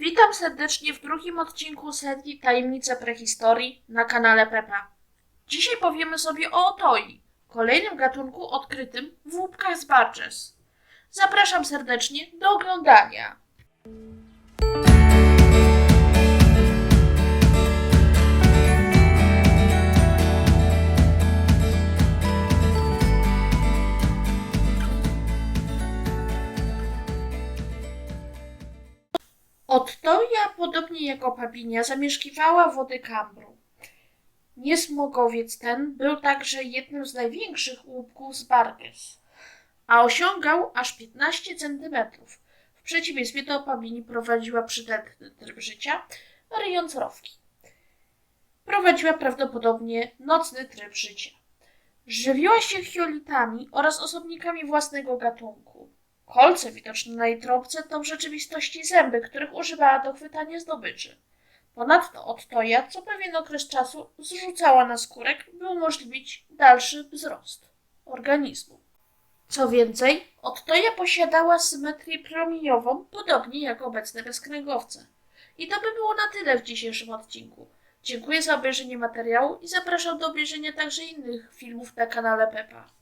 Witam serdecznie w drugim odcinku serii Tajemnice Prehistorii na kanale Pepa. Dzisiaj powiemy sobie o otoi, kolejnym gatunku odkrytym w łupkach z Barges. Zapraszam serdecznie do oglądania. Ottoja, podobnie jak opabinia, zamieszkiwała wody Kambru. Niesmogowiec ten był także jednym z największych łupków z Barges, a osiągał aż 15 cm. W przeciwieństwie do opabini prowadziła przydatny tryb życia, ryjąc rowki. Prowadziła prawdopodobnie nocny tryb życia. Żywiła się chiolitami oraz osobnikami własnego gatunku. Kolce widoczne na jej trąbce to w rzeczywistości zęby, których używała do chwytania zdobyczy. Ponadto odtoja co pewien okres czasu zrzucała na skórek, by umożliwić dalszy wzrost organizmu. Co więcej, odtoja posiadała symetrię promieniową, podobnie jak obecne bezkręgowce. I to by było na tyle w dzisiejszym odcinku. Dziękuję za obejrzenie materiału i zapraszam do obejrzenia także innych filmów na kanale Pepa.